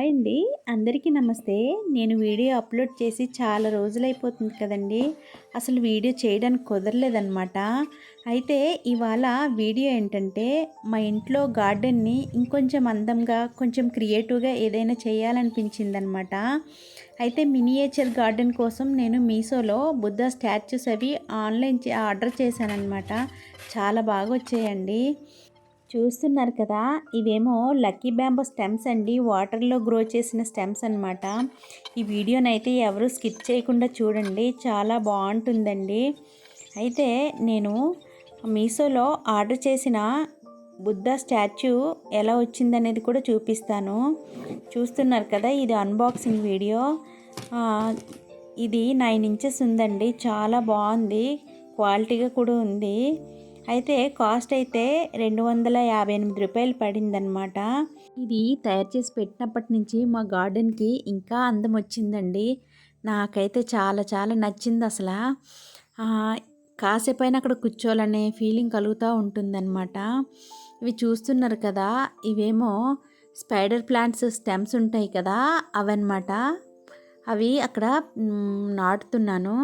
Hi అండి. అందరికీ నమస్తే. నేను వీడియో అప్లోడ్ చేసి చాలా రోజులైపోతుంది కదండి. అసలు వీడియో చేయడానికి కుదరలేదనమాట అయితే ఇవాళ వీడియో ఏంటంటే మా ఇంట్లో గార్డెన్ని ఇంకొంచెం అందంగా కొంచెం క్రియేటివ్గా ఏదైనా చేయాలనిపించిందనమాట అయితే మినియేచర్ గార్డెన్ కోసం నేను మీషోలో బుద్ధ స్టాచ్యూస్ అవి ఆన్లైన్ ఆర్డర్ చేశానమాట చాలా బాగా వచ్చాయండి చూస్తున్నారు కదా ఇవేమో లక్కీ బ్యాంబో స్టెమ్స్ అండి. వాటర్లో గ్రో చేసిన స్టెమ్స్ అనమాట ఈ వీడియోనైతే ఎవరు స్కిప్ చేయకుండా చూడండి. చాలా బాగుంటుందండి. అయితే నేను మీషోలో ఆర్డర్ చేసిన బుద్ధ స్టాచ్యూ ఎలా వచ్చిందనేది కూడా చూపిస్తాను. చూస్తున్నారు కదా ఇది అన్బాక్సింగ్ వీడియో. ఇది నైన్ ఇంచెస్ ఉందండి. చాలా బాగుంది. క్వాలిటీగా కూడా ఉంది. అయితే కాస్ట్ అయితే రెండు వందల యాభై ఎనిమిది రూపాయలు పడిందనమాట ఇది తయారు చేసి పెట్టినప్పటి నుంచి మా గార్డెన్కి ఇంకా అందం వచ్చిందండి. నాకైతే చాలా చాలా నచ్చింది అసలు. కాసేపైన అక్కడ కూర్చోవాలనే ఫీలింగ్ కలుగుతూ ఉంటుందన్నమాట. ఇవి చూస్తున్నారు కదా ఇవేమో స్పైడర్ ప్లాంట్స్ స్టెమ్స్ ఉంటాయి కదా అవన్నమాట. అవి అక్కడ నాటుతున్నాను.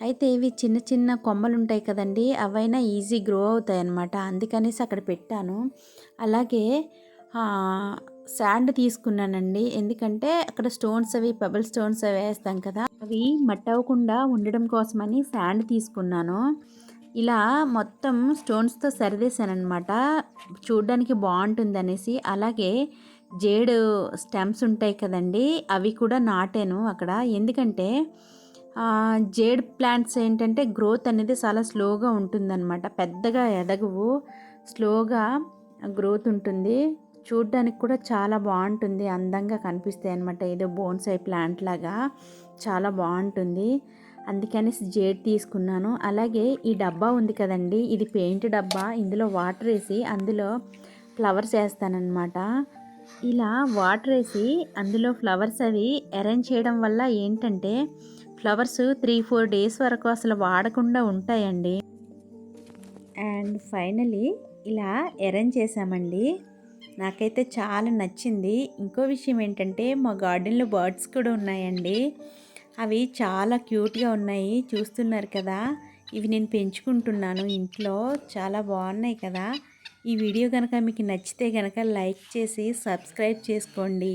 అయితే ఇవి చిన్న చిన్న కొమ్మలు ఉంటాయి కదండి అవైనా ఈజీ గ్రో అవుతాయి అన్నమాట అందుకనేసి అక్కడ పెట్టాను. అలాగే శాండ్ తీసుకున్నానండి. ఎందుకంటే అక్కడ స్టోన్స్ అవి పెబల్ స్టోన్స్ అవి వేస్తాం కదా అవి మట్టవకుండా ఉండడం కోసమని శాండ్ తీసుకున్నాను. ఇలా మొత్తం స్టోన్స్తో సరిదేశానమాట చూడ్డానికి బాగుంటుంది అనేసి అలాగే జేడు స్టెమ్స్ ఉంటాయి కదండి అవి కూడా నాటాను అక్కడ. ఎందుకంటే జేడ్ ప్లాంట్స్ ఏంటంటే గ్రోత్ అనేది చాలా స్లోగా ఉంటుందన్నమాట. పెద్దగా ఎదగవు స్లోగా గ్రోత్ ఉంటుంది. చూడ్డానికి కూడా చాలా బాగుంటుంది. అందంగా కనిపిస్తాయి అనమాట ఏదో బోన్సై ప్లాంట్ లాగా చాలా బాగుంటుంది. అందుకని జేడ్ తీసుకున్నాను. అలాగే ఈ డబ్బా ఉంది కదండి. ఇది పెయింట్ డబ్బా. ఇందులో వాటర్ వేసి అందులో ఫ్లవర్స్ వేస్తానన్నమాట. ఇలా వాటర్ వేసి అందులో ఫ్లవర్స్ అవి అరేంజ్ చేయడం వల్ల ఏంటంటే ఫ్లవర్స్ త్రీ ఫోర్ డేస్ వరకు అసలు వాడకుండా ఉంటాయండి. అండ్ ఫైనలీ ఇలా అరేంజ్ చేసామండి. నాకైతే చాలా నచ్చింది. ఇంకో విషయం ఏంటంటే మా గార్డెన్లో బర్డ్స్ కూడా ఉన్నాయండి. అవి చాలా క్యూట్గా ఉన్నాయి. చూస్తున్నారు కదా? ఇవి నేను పెంచుకుంటున్నాను. ఇంట్లో చాలా బాగున్నాయి కదా? ఈ వీడియో కనుక మీకు నచ్చితే కనుక లైక్ చేసి సబ్స్క్రైబ్ చేసుకోండి.